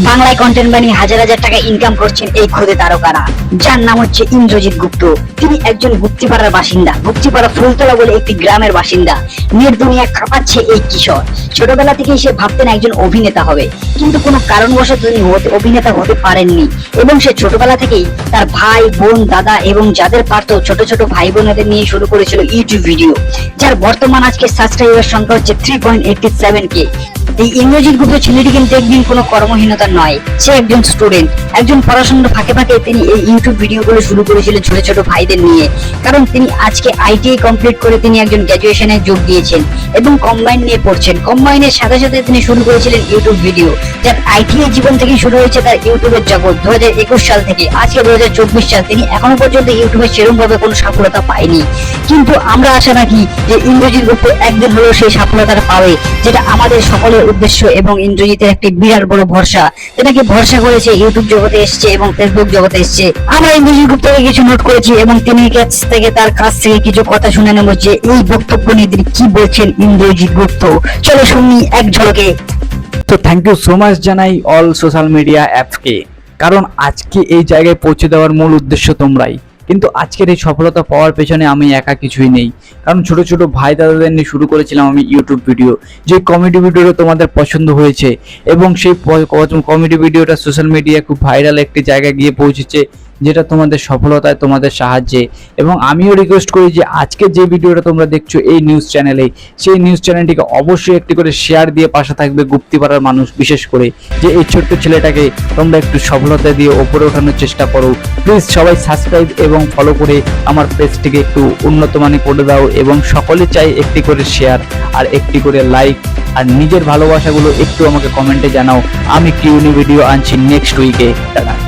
বাংলায় কন্টেন্ট বানিয়ে হাজার হাজার টাকা ইনকাম করছেন এই খোদে তারকারা। যার নাম হচ্ছে ইন্দ্রজিৎ গুপ্ত। তিনি একজন গুপ্তিপাড়ার বাসিন্দা। গুপ্তিপাড়া ফুলতলা বলে একটি গ্রামের বাসিন্দা। নেট দুনিয়া কাঁপাচ্ছে এই কিশোর। ছোটবেলা থেকেই সে ভাবতেন একজন অভিনেতা হবে। কিন্তু কোনো কারণবশত তিনি হতে- অভিনেতা হতে পারেননি। এবং সে ছোটবেলা থেকেই তার ভাই, বোন, দাদা এবং যাদের পারত ছোট ছোট ভাই বোনেদের নিয়ে শুরু করেছিল ইউটিউব ভিডিও যার বর্তমান আজকে সাবস্ক্রাইবার সংখ্যা হচ্ছে three point eighty seven K এই ইংরেজির গুপ্ত ছেলেটি কিন্তু একদিন কোনো কর্মহীনতা নয়। সে একজন স্টুডেন্ট একজন পড়াশোনার ফাঁকে ফাঁকে তিনি এই ইউটিউব ভিডিওগুলো শুরু করেছিলেন ছোট ছোট ভাইদের নিয়ে। কারণ তিনি আজকে আইটিআই কমপ্লিট করে তিনি একজন গ্র্যাজুয়েশনে যোগ দিয়েছেন এবং কম্বাইন নিয়ে পড়ছেন। কম্বাইনের সাথে সাথে তিনি শুরু করেছিলেন ইউটিউব ভিডিও যার আইটিআই জীবন থেকে শুরু হয়েছে তার ইউটিউবের জগৎ। দু একুশ সাল থেকে আজকে দু হাজার চব্বিশ সাল তিনি এখনও পর্যন্ত ইউটিউবে সেরকম ভাবে কোনো সফলতা পায়নি। কিন্তু আমরা আশা রাখি যে ইন্দ্রজিৎ গুপ্ত একদিন হলেও সেই সফলতাটা পাবে, যেটা আমাদের সকলের উদ্দেশ্য এবং ইন্দ্রজিতের একটি বিরাট বড় ভরসা। যেটাকে ভরসা করেছে ইউটিউব জগতে এসছে এবং ফেসবুক জগতে এসছে। আমরা ইন্দ্রজিৎ গুপ্তকে কিছু নোট করেছি এবং তিনি কাছ থেকে তার কাছ থেকে কিছু কথা শুনে নেব যে এই বক্তব্য নিয়ে তিনি কি বলছেন ইন্দ্রজিৎ গুপ্ত। চলো শুনি এক ঝলকে। তো থ্যাংক ইউ সো মাচ জানাই অল সোশ্যাল মিডিয়া অ্যাপসকে কারণ আজকে এই জায়গায় পৌঁছে দেওয়ার মূল উদ্দেশ্য তোমরাই। কিন্তু আজকের এই সফলতা পাওয়ার পেছনে আমি একা কিছুই নেই। কারণ ছোট ছোট ভাই দাদাদের নিয়ে শুরু করেছিলাম আমি ইউটিউব ভিডিও যে কমেডি ভিডিওটা তোমাদের পছন্দ হয়েছে এবং সেই কমেডি ভিডিওটা সোশ্যাল মিডিয়ায় খুব ভাইরাল একটি জায়গায় গিয়ে পৌঁছেছে। যেটা তোমাদের সফলতায় তোমাদের সাহায্যে। এবং আমিও রিকোয়েস্ট করি যে আজকে যে ভিডিওটা তোমরা দেখছ এই নিউজ চ্যানেলে সেই নিউজ চ্যানেলটিকে অবশ্যই একটি করে শেয়ার দিয়ে পাশে থাকবে গুপ্তিপাড়ার মানুষ, বিশেষ করে যে এই ছোট্ট ছেলেটাকে তোমরা একটু সফলতা দিয়ে ওপরে ওঠানোর চেষ্টা করো। প্লিজ সবাই সাবস্ক্রাইব এবং ফলো করে আমার পেজটিকে একটু উন্নত মানে করে দাও এবং সকলে চাই একটি করে শেয়ার আর একটি করে লাইক আর নিজের ভালোবাসাগুলো একটু আমাকে কমেন্টে জানাও। আমি কিউনি ভিডিও আনছি নেক্সট উইকে টাটা।